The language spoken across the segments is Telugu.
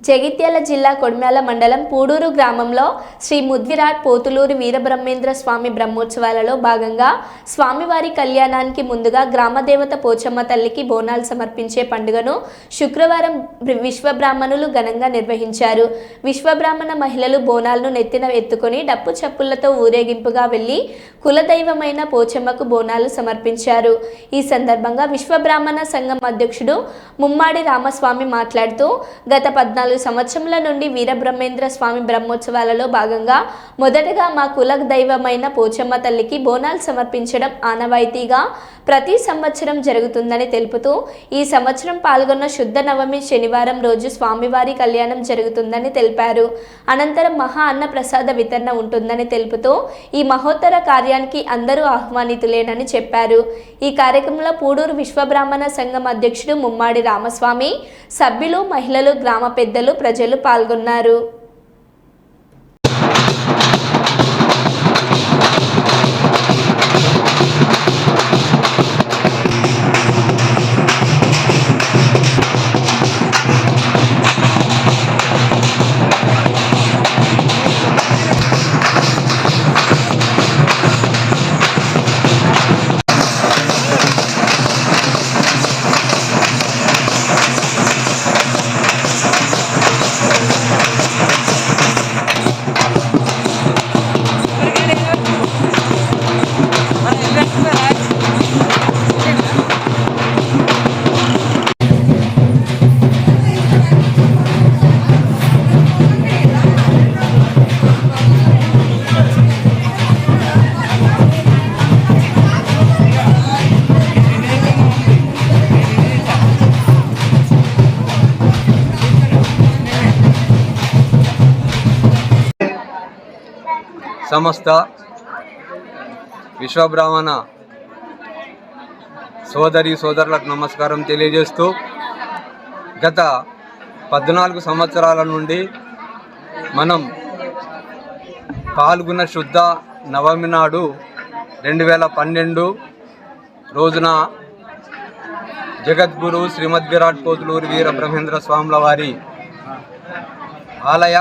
జగిత్యాల జిల్లా కొడిమ్యాల మండలం పూడూరు గ్రామంలో శ్రీ ముద్విరాట్ పోతులూరు వీరబ్రహ్మేంద్ర స్వామి బ్రహ్మోత్సవాలలో భాగంగా స్వామివారి కళ్యాణానికి ముందుగా గ్రామదేవత పోచమ్మ తల్లికి బోనాలు సమర్పించే పండుగను శుక్రవారం విశ్వబ్రాహ్మణులు ఘనంగా నిర్వహించారు. విశ్వబ్రాహ్మణ మహిళలు బోనాలను నెత్తిన ఎత్తుకొని డప్పు చప్పులతో ఊరేగింపుగా వెళ్ళి కులదైవమైన పోచమ్మకు బోనాలు సమర్పించారు. ఈ సందర్భంగా విశ్వబ్రాహ్మణ సంఘం అధ్యక్షుడు ముమ్మాడి రామస్వామి మాట్లాడుతూ గత పద్నాలుగు సంవత్సరముల నుండి వీరబ్రహ్మేంద్ర స్వామి బ్రహ్మోత్సవాలలో భాగంగా మొదటగా మా కుల దైవమైన పోచమ్మ తల్లికి బోనాలు సమర్పించడం ఆనవాయితీగా ప్రతి సంవత్సరం జరుగుతుందని తెలుపుతూ ఈ సంవత్సరం పాల్గొన్న శుద్ధ నవమి శనివారం రోజు స్వామివారి కళ్యాణం జరుగుతుందని తెలిపారు. అనంతరం మహా అన్న ప్రసాద వితరణ ఉంటుందని తెలుపుతూ ఈ మహోత్తర కార్యానికి అందరూ ఆహ్వానితులేనని చెప్పారు. ఈ కార్యక్రమంలో పూడూరు విశ్వబ్రాహ్మణ సంఘం అధ్యక్షుడు ముమ్మాడి రామస్వామి సభ్యులు మహిళలు గ్రామ పెద్దలు ప్రజలు పాల్గొన్నారు. సమస్త విశ్వబ్రాహ్మణ సోదరి సోదరులకు నమస్కారం తెలియజేస్తూ గత పద్నాలుగు సంవత్సరాల నుండి మనం పాల్గొన్న శుద్ధ నవమి నాడు రెండు వేల పన్నెండు రోజున జగద్గురు శ్రీమద్ విరాట్ పోతులూరి వీర బ్రహ్మేంద్ర స్వాముల వారి ఆలయ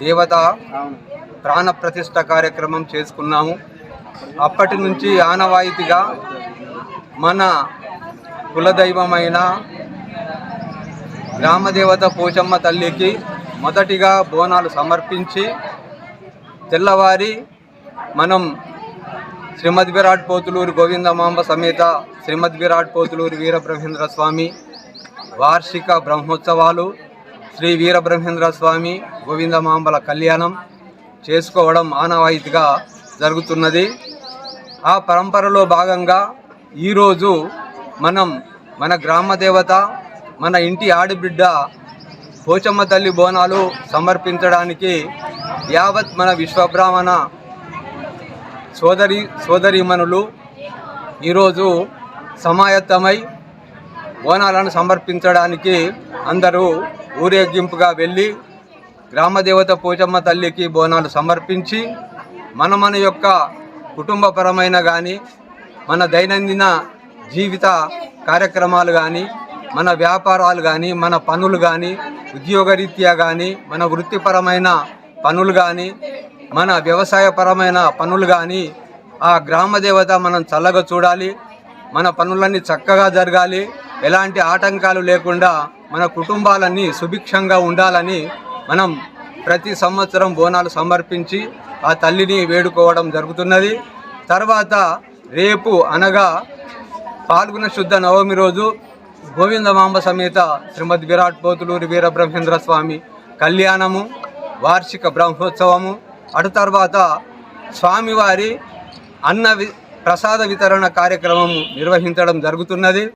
దేవత ప్రాణ ప్రతిష్ట కార్యక్రమం చేసుకున్నాము. అప్పటి నుంచి ఆనవాయితీగా మన కులదైవమైన గ్రామదేవత పోచమ్మ తల్లికి మొదటిగా బోనాలు సమర్పించి తెల్లవారి మనం శ్రీమద్ విరాట్ పోతులూరు గోవిందమాంబ సమేత శ్రీమద్ విరాట్ పోతులూరు వీరబ్రహ్మేంద్ర స్వామి వార్షిక బ్రహ్మోత్సవాలు శ్రీ వీరబ్రహ్మేంద్ర స్వామి గోవిందమాంబల కళ్యాణం చేసుకోవడం ఆనవాయితీగా జరుగుతున్నది. ఆ పరంపరలో భాగంగా ఈరోజు మనం మన గ్రామ దేవత మన ఇంటి ఆడబిడ్డ పోచమ్మ తల్లి బోనాలు సమర్పించడానికి యావత్ మన విశ్వబ్రాహ్మణ సోదరి సోదరీమణులు ఈరోజు సమాయత్తమై బోనాలను సమర్పించడానికి అందరూ ఊరేగింపుగా వెళ్ళి గ్రామదేవత పోచమ్మ తల్లికి బోనాలు సమర్పించి మన మన యొక్క కుటుంబపరమైన కానీ మన దైనందిన జీవిత కార్యక్రమాలు కానీ మన వ్యాపారాలు కానీ మన పనులు కానీ ఉద్యోగరీత్యా కానీ మన వృత్తిపరమైన పనులు కానీ మన వ్యవసాయపరమైన పనులు కానీ ఆ గ్రామదేవత మనం చల్లగా చూడాలి. మన పనులన్నీ చక్కగా జరగాలి. ఎలాంటి ఆటంకాలు లేకుండా మన కుటుంబాలన్నీ సుభిక్షంగా ఉండాలని మనం ప్రతి సంవత్సరం బోనాలు సమర్పించి ఆ తల్లిని వేడుకోవడం జరుగుతున్నది. తర్వాత రేపు అనగా పాల్గొన శుద్ధ నవమి రోజు గోవిందమాంబ సమేత శ్రీమద్ విరాట్ పోతులూరి వీరబ్రహ్మేంద్ర స్వామి కళ్యాణము వార్షిక బ్రహ్మోత్సవము అటు తర్వాత స్వామివారి అన్న వి ప్రసాద వితరణ కార్యక్రమం నిర్వహించడం జరుగుతున్నది.